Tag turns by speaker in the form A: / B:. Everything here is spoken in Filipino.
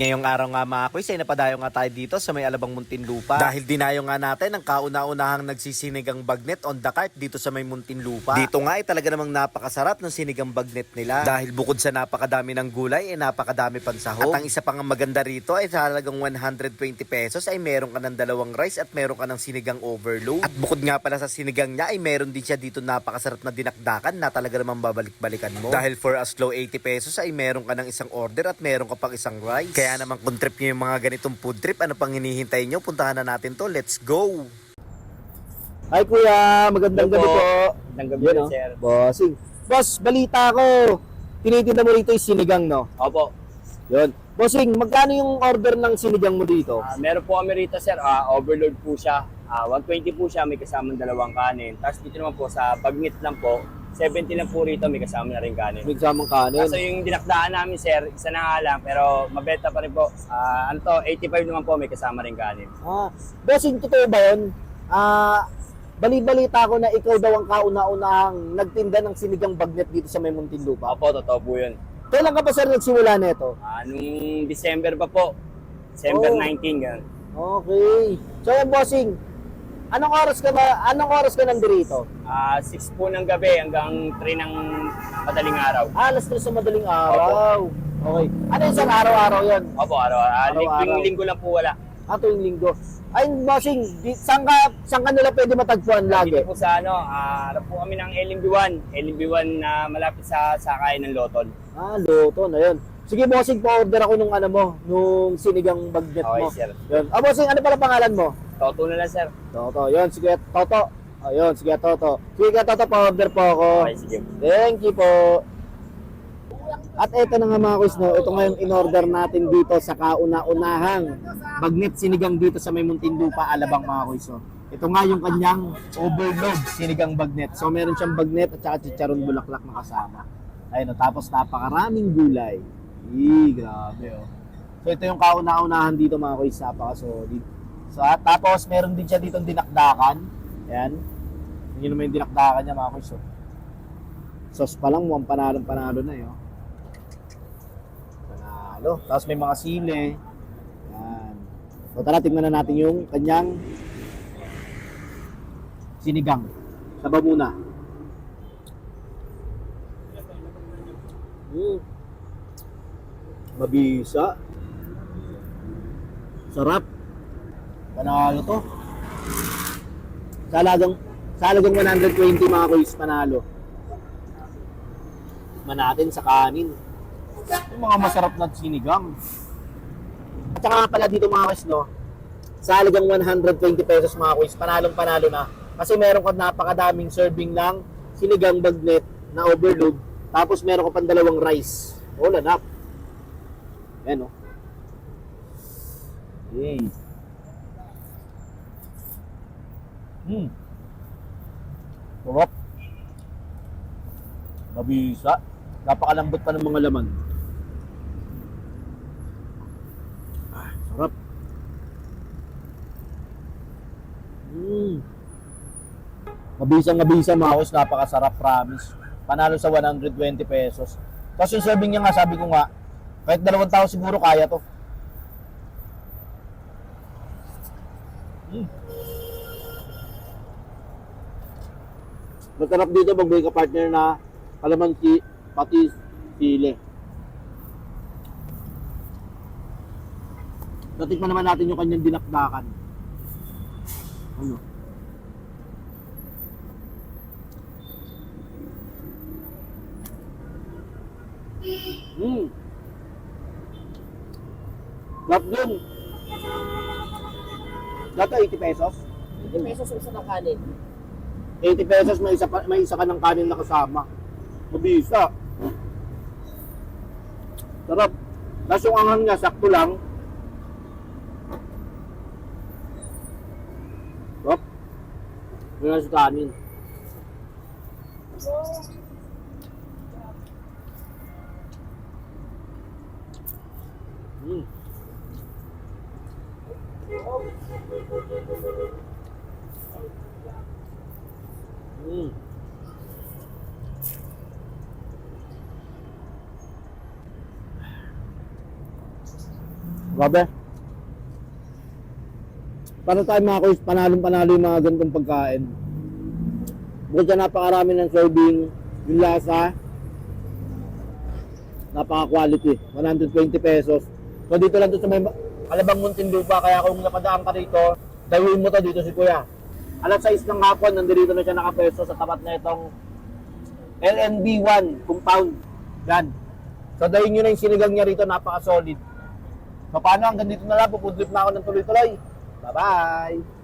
A: ngayong araw nga mga kuys ay napadayo nga tayo dito sa may Alabang Muntinlupa. Dahil dinayo nga natin ang kauna-unahang nagsisinigang bagnet on the cart dito sa may Muntinlupa. Dito nga ay talaga namang napakasarap ng sinigang bagnet nila. Dahil bukod sa napakadami ng gulay ay napakadami pang sahog. At ang isa pang maganda rito ay talagang 120 pesos ay meron ka ng dalawang rice at meron ka ng sinigang overload. At bukod nga pala sa sinigang niya ay meron din siya dito napakasarap na dinakdakan na talaga namang babalik-balikan mo. Dahil for as low 80 pesos ay meron ka ng isang order at meron ka pang isang rice. Kaya naman kung trip nyo yung mga ganitong food trip, ano pang hinihintay nyo? Puntahan na natin to. Let's go!
B: Hi kuya, magandang
C: Hello
B: gabi
C: po. Magandang gabi
B: Yun, oh.
C: sir.
B: Bossing. Boss, balita ko. Tinitinda mo rito yung sinigang, no?
C: Opo.
B: Yun. Bossing, magkano yung order ng sinigang mo dito?
C: Ah, meron po kami rito, sir. Ah, overload po siya. Ah, 120 po siya, may kasamang dalawang kanin. Tapos dito naman po sa bagnet lang po, 70 lang po rito, may kasama na rin kanin.
B: May kasamang kanin.
C: Kaso yung dinakdaan namin, sir, isa na nga lang, pero mabenta pa rin po. Ah, ano to, 85 naman po, may kasama rin kanin.
B: Ah, bossing, totoo ba yun? Ah, bali-balita ko na ikaw daw ang kauna-unahang nagtinda ng sinigang bagnet dito sa may Muntinlupa.
C: Opo, totoo po yun.
B: Kailan ka pa sir nagsimula nito?
C: Ah, nung December pa po, December
B: Oh.
C: 19, ganun.
B: Okay. So bossing. Anong oras ka ba? Anong oras ka nandito?
C: Ah, 6 po ng gabi hanggang 3 ng madaling araw.
B: Ah, alas 3 sa madaling araw. Okay. Ano yun sir? Araw-araw yan?
C: Opo, araw, ah,
B: Araw-araw.
C: ling- linggo lang po wala.
B: Ah, tuwing linggo. Ay, bossing, di, saan ka, saan ka nila pwede matagpuan lagi?
C: Dito po sa ano, ah, harap po kami ng LMB1. LMB1 na malapit sa sakay ng Loton.
B: Ah, luto na yun. Sige, bossing, pa-order ako nung ano mo, nung sinigang bagnet
C: Okay,
B: mo.
C: sir.
B: Yun. Ah, bossing, ano pala pangalan mo?
C: Toto na lang, sir.
B: Toto. Yun, sige, Toto. Ayun, sige, Toto. Sige, Toto, pa-order po ako.
C: Okay, sige.
B: Thank you po. At eto na nga mga kuys, no, ito nga yung in-order natin dito sa kauna-unahang bagnet sinigang dito sa may Muntinlupa, Alabang mga kuys. No. Ito nga yung kanyang overload sinigang bagnet. So meron siyang bagnet at saka chicharon bulaklak na kasama. Ayun, no, tapos napakaraming gulay. Ih, grabe oh. So ito yung kauna-unahan dito mga kuys, napaka-solid. So at tapos meron din siya dito dinakdakan. Ayan. Yun naman yung dinakdakan niya mga kuys. Oh. Sauce pa lang, mukhang panalong-panalo na yun. Panalo. Tapos may mga sili. Yan. So tara, tingnan na natin yung kanyang sinigang. Saba muna. Mm. Mabisa. Sarap. Panalo to. Sa halagang, sa halagang 120 mga kuys, panalo tikman natin sa kanin. Yung mga masarap na sinigang. At saka pala dito mga kuys, no? Sa halagang 120 pesos mga kuys, panalong panalo na. Kasi meron ka napakadaming serving ng sinigang bagnet na overload. Tapos meron ka pang dalawang rice. All enough. Yan, no? Yay. Hmm. Sarap. Mabisa. Napakalambot pa ng mga laman. Ah, sarap. Mm. Mabisang mabisa mga kus, napakasarap, promise. Panalo sa 120 pesos. Tapos yung serving niya nga, sabi ko nga, kahit dalawang tao siguro kaya to. Mm. Masarap dito pag may ka-partner na kalamansi, pati sili. Natikman naman natin yung kanyang dinakdakan. Ano? Hmm. Lahat dun. Dati 80 pesos.
D: 50 pesos ang isa ng kanin.
B: 80 pesos may isa, may isa ka ng kanin na kasama. Mabisa. Sarap. Tapos yung anghang niya, sakto lang. Sarap. Ang sa kanin. Mm. Mm. Grabe. Para tayo mga kuys, panalong panalo yung mga ganitong pagkain. Bukod sa napakarami ng serving, yung lasa, napaka-quality. 120 pesos. So dito lang to sa may Alabang Muntinlupa, kaya kung napadaan ka dito, dawin mo to dito si Kuya. Alas 6 ng hapon, nandito na siya nakapeso sa tapat na itong LNB1 compound. Yan. So dahil nyo na yung sinigang niya rito, napaka-solid. So paano hanggang dito na lang, pupudlip na ako ng tuloy-tuloy. Bye-bye!